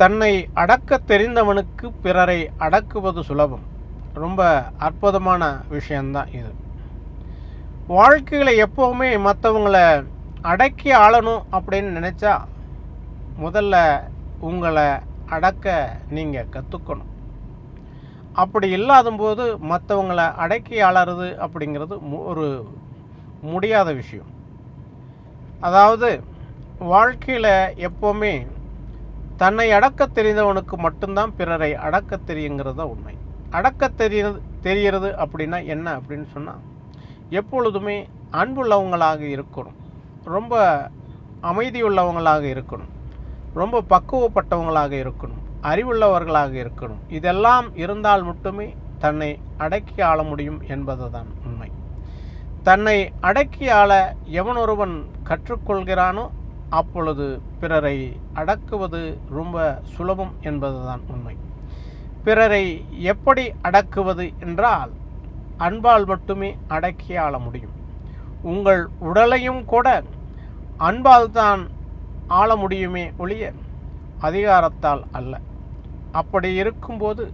தன்னை அடக்க தெரிந்தவனுக்கு பிறரை அடக்குவது சுலபம். ரொம்ப அற்புதமான விஷயந்தான் இது. வாழ்க்கையில் எப்போவுமே மற்றவங்களை அடக்கி ஆளணும் அப்படின்னு நினச்சா முதல்ல உங்களை அடக்க நீங்கள் கற்றுக்கணும் அப்படி இல்லாதபோது மற்றவங்களை அடக்கி ஆளறது அப்படிங்கிறது ஒரு முடியாத விஷயம். அதாவது வாழ்க்கையில் எப்போவுமே தன்னை அடக்க தெரிந்தவனுக்கு மட்டும்தான் பிறரை அடக்க தெரியுங்கிறது உண்மை. அடக்க தெரியுது தெரிகிறது அப்படின்னா என்ன அப்படின்னு சொன்னால் எப்பொழுதுமே அன்புள்ளவங்களாக இருக்கணும். ரொம்ப அமைதியுள்ளவங்களாக இருக்கணும். ரொம்ப பக்குவப்பட்டவங்களாக இருக்கணும். அறிவுள்ளவர்களாக இருக்கணும். இதெல்லாம் இருந்தால் மட்டுமே தன்னை அடக்கி ஆள முடியும் என்பதுதான் உண்மை. தன்னை அடக்கி ஆள எவனொருவன் கற்றுக்கொள்கிறானோ அப்பொழுது பிறரை அடக்குவது ரொம்ப சுலபம் என்பதுதான் உண்மை. பிறரை எப்படி அடக்குவது என்றால் அன்பால் மட்டுமே அடக்கி ஆள முடியும். உங்கள் உடலையும் கூட அன்பால் தான் ஆள முடியுமே ஒழிய அதிகாரத்தால் அல்ல. அப்படி இருக்கும்போது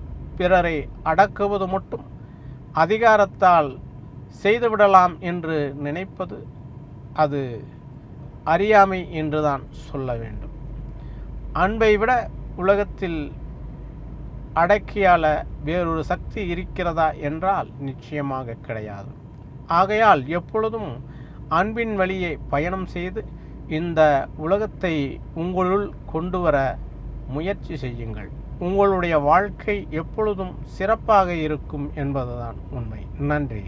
பிறரை அடக்குவது மட்டும் அதிகாரத்தால் செய்துவிடலாம் என்று நினைப்பது அது அறியாமை என்றுதான் சொல்ல வேண்டும். அன்பை விட உலகத்தில் அடக்கியால வேறொரு சக்தி இருக்கிறதா என்றால் நிச்சயமாக கிடையாது. ஆகையால் எப்பொழுதும் அன்பின் வழியே பயணம் செய்து இந்த உலகத்தை உங்களுள் கொண்டு வர முயற்சி செய்யுங்கள். உங்களுடைய வாழ்க்கை எப்பொழுதும் சிறப்பாக இருக்கும் என்பதுதான் உண்மை. நன்றி.